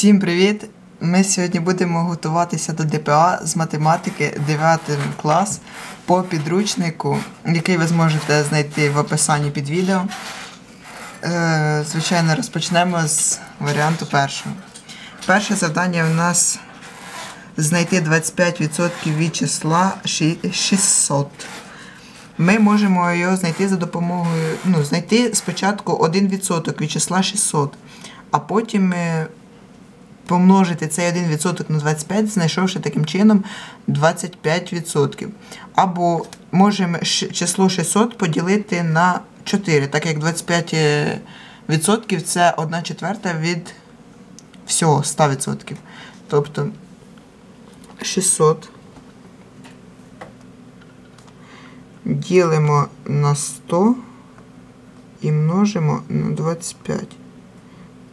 Всім привіт! Ми сьогодні будемо готуватися до ДПА з математики 9 клас по підручнику, який ви зможете знайти в описанні під відео. Е, Звичайно, розпочнемо з варіанту першого. Перше завдання у нас знайти 25% від числа 600. Ми можемо його знайти за допомогою, ну, знайти спочатку 1% від числа 600, а потім помножити цей 1% на 25, знайшовши таким чином 25%. Або можемо число 600 поділити на 4, так як 25% це 1 четверта від всього 100%. Тобто 600 ділимо на 100 і множимо на 25.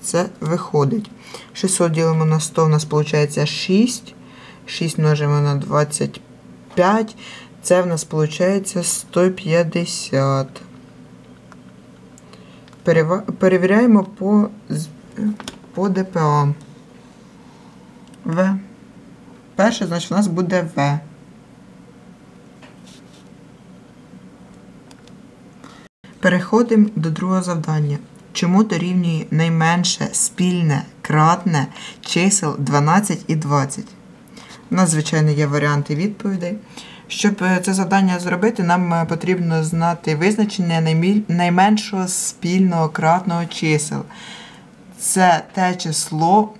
Це виходить. 600 ділимо на 100, у нас виходить 6. 6 множимо на 25. Це в нас виходить 150. Перева- Перевіряємо по, по ДПА. В. Перше, значить, у нас буде В. Переходимо до другого завдання. Чому дорівнює найменше спільне кратне чисел 12 і 20? У нас, звичайно, є варіанти відповідей. Щоб е, це завдання зробити, нам е, потрібно знати визначення найменшого спільного кратного чисел. Це те число,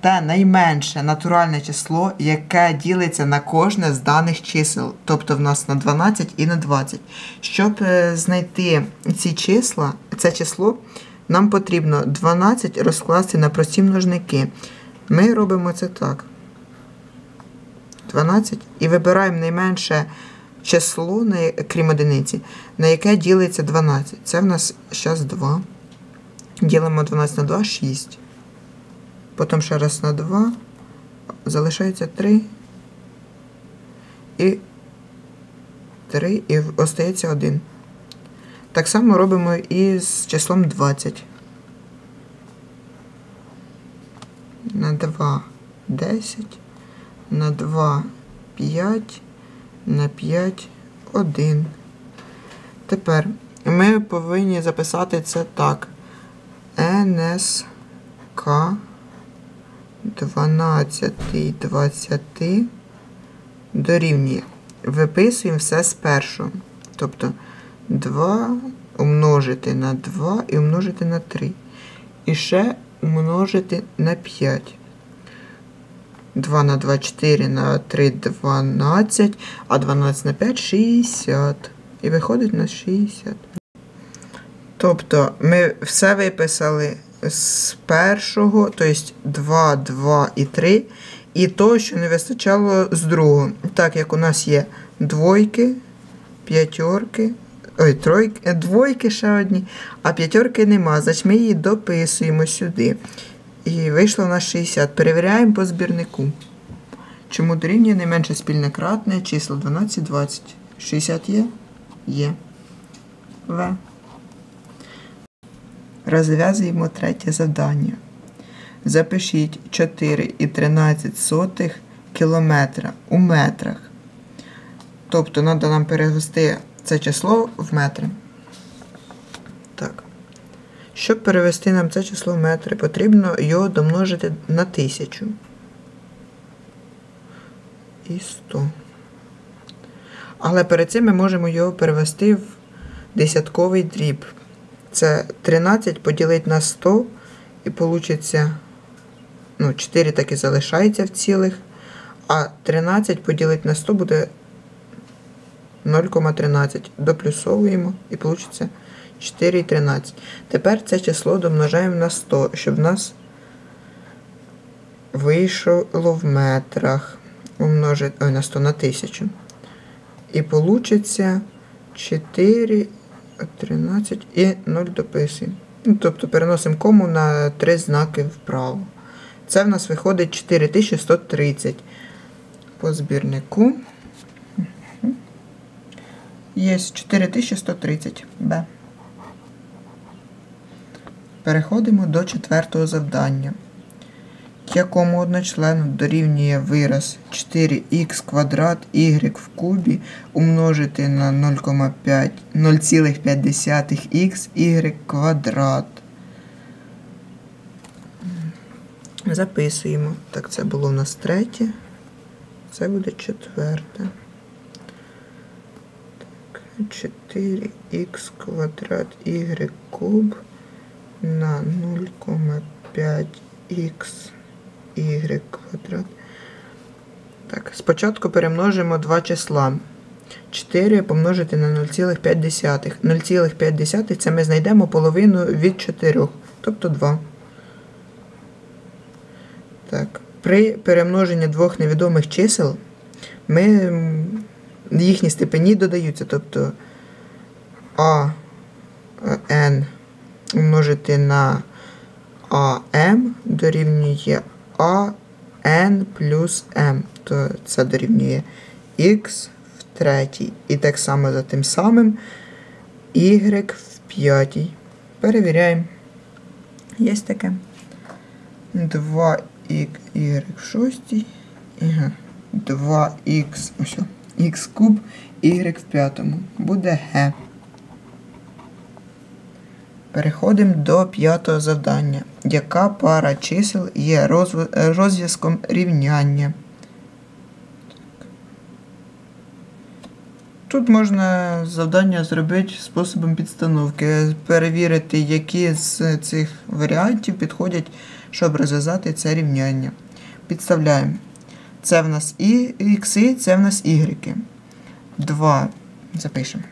те найменше натуральне число, яке ділиться на кожне з даних чисел, тобто в нас на 12 і на 20. Щоб е, знайти ці числа, це число, нам потрібно 12 розкласти на прості множники. Ми робимо це так. 12 і вибираємо найменше число, крім одиниці, на яке ділиться 12. Це в нас зараз 2. Ділимо 12 на 2 6. Потім ще раз на 2. Залишається 3. І 3. І остається 1. Так само робимо і з числом 20. На 2 10. На 2 5. На 5 1. Тепер ми повинні записати це так. НСК 12 20 дорівнює. Виписуємо все з першого. Тобто 2 умножити на 2 і умножити на 3. І ще умножити на 5. 2 на 2 4 на 3 12, а 12 на 5 60. І виходить на 60. Тобто ми все виписали з першого, тобто 2, 2 і 3, і то, що не вистачало з другого. Так як у нас є двойки, п'ятерки, ой, тройки, е, двойки ще одні, а п'ятерки нема, значить ми її дописуємо сюди. І вийшло у нас 60. Перевіряємо по збірнику. Чому дорівнює найменше спільне кратне число 12, 20. 60 є? Є. В. Розв'язуємо третє завдання. Запишіть 4,13 кілометра у метрах. Тобто треба нам перевести це число в метри. Так. Щоб перевести нам це число в метри, потрібно його домножити на 1000. І 100. Але перед цим ми можемо його перевести в десятковий дріб. Це 13 поділити на 100 і вийде, ну, 4 так і залишається в цілих, а 13 поділити на 100 буде 0,13. Доплюсовуємо і вийде 4,13. Тепер це число домножаємо на 100, щоб в нас вийшло в метрах. Умножити, ой, на 100 на 1000. І вийде 4, 13 і 0 дописуємо. Ну, тобто переносимо кому на 3 знаки вправо. Це в нас виходить 4130 по збірнику. Є 4130 Б. Переходимо до четвертого завдання. якому одночлену дорівнює вираз 4х квадрат y в кубі умножити на 0,5 0,5х y квадрат. Записуємо. Так, це було в нас третє. Це буде четверте. Так, 4х квадрат y куб на 0,5х y квадрат. Так, спочатку перемножимо два числа. 4 помножити на 0,5. 0,5 це ми знайдемо половину від 4, тобто 2. Так, при перемноженні двох невідомих чисел ми, їхні степені додаються, тобто А n умножити на АМ дорівнює АН плюс М. То це дорівнює Х в третій. І так само за тим самим Y в п'ятій. Перевіряємо. Є таке. 2 y в шостій. 2х ось, х куб y в п'ятому. Буде Г. Переходимо до п'ятого завдання. Яка пара чисел є розв'язком рівняння? Тут можна завдання зробити способом підстановки, перевірити, які з цих варіантів підходять, щоб розв'язати це рівняння. Підставляємо. Це в нас і ікси, це в нас ігреки. 2. Запишемо.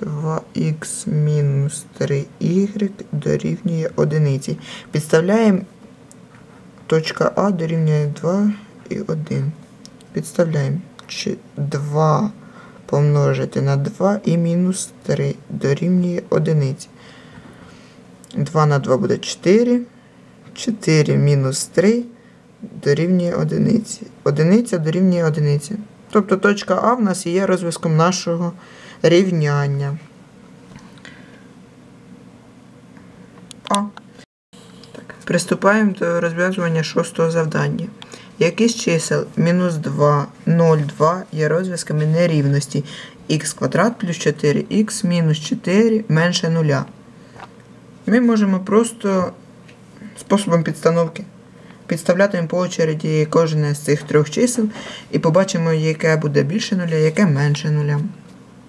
2х мінус 3y дорівнює 1. Підставляємо точка А дорівнює 2 і 1. Підставляємо 2 помножити на 2 і мінус 3 дорівнює 1. 2 на 2 буде 4. 4 мінус 3 дорівнює 1. 1 дорівнює 1. Тобто точка А в нас є розв'язком нашого рівняння. А. Приступаємо до розв'язування шостого завдання. Які чисел мінус 2, 0, 2 є розв'язками нерівності х квадрат плюс 4х мінус 4 менше 0. Ми можемо просто способом підстановки підставлятимемо по очереді кожне з цих трьох чисел і побачимо, яке буде більше нуля, яке менше нуля.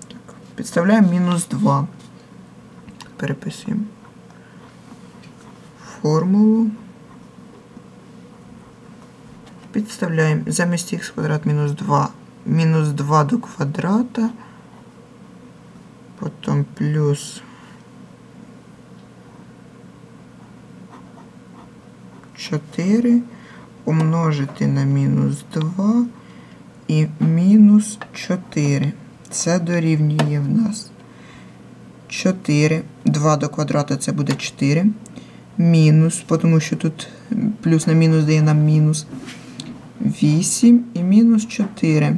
Так. Підставляємо мінус 2. Переписуємо формулу. Підставляємо замість х квадрат мінус 2. Мінус 2 до квадрата. Потім плюс 4 умножити на мінус 2 і мінус 4. Це дорівнює в нас 4. 2 до квадрата це буде 4. Мінус, тому що тут плюс на мінус дає нам мінус 8 і мінус 4.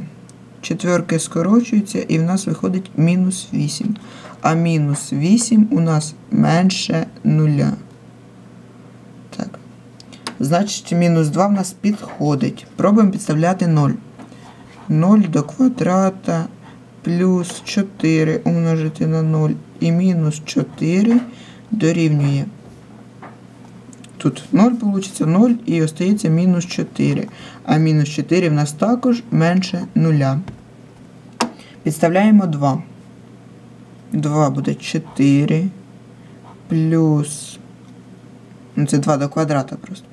Четверки скорочуються, і в нас виходить мінус 8. А мінус 8 у нас менше 0. Значить, мінус 2 в нас підходить. Пробуємо підставляти 0. 0 до квадрата плюс 4 умножити на 0 і мінус 4 дорівнює. Тут 0 вийде 0 і остається мінус 4. А мінус 4 в нас також менше 0. Підставляємо 2. 2 буде 4 плюс. Ну, це 2 до квадрата просто.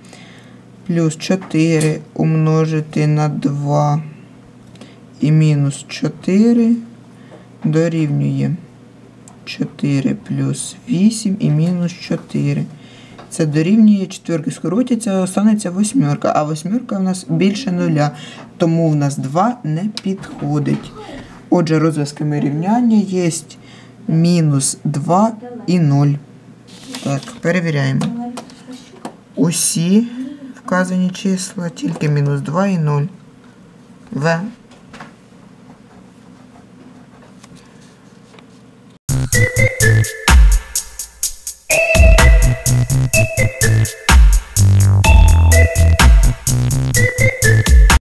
Плюс 4 умножити на 2 і мінус 4 дорівнює 4 плюс 8 і мінус 4. Це дорівнює четверки скоротяться, останеться восьмерка, а восьмерка в нас більше нуля, тому в нас 2 не підходить. Отже, розв'язками рівняння є мінус 2 і 0. Так, перевіряємо. Усі вказані числа, тільки мінус 2 і 0. В.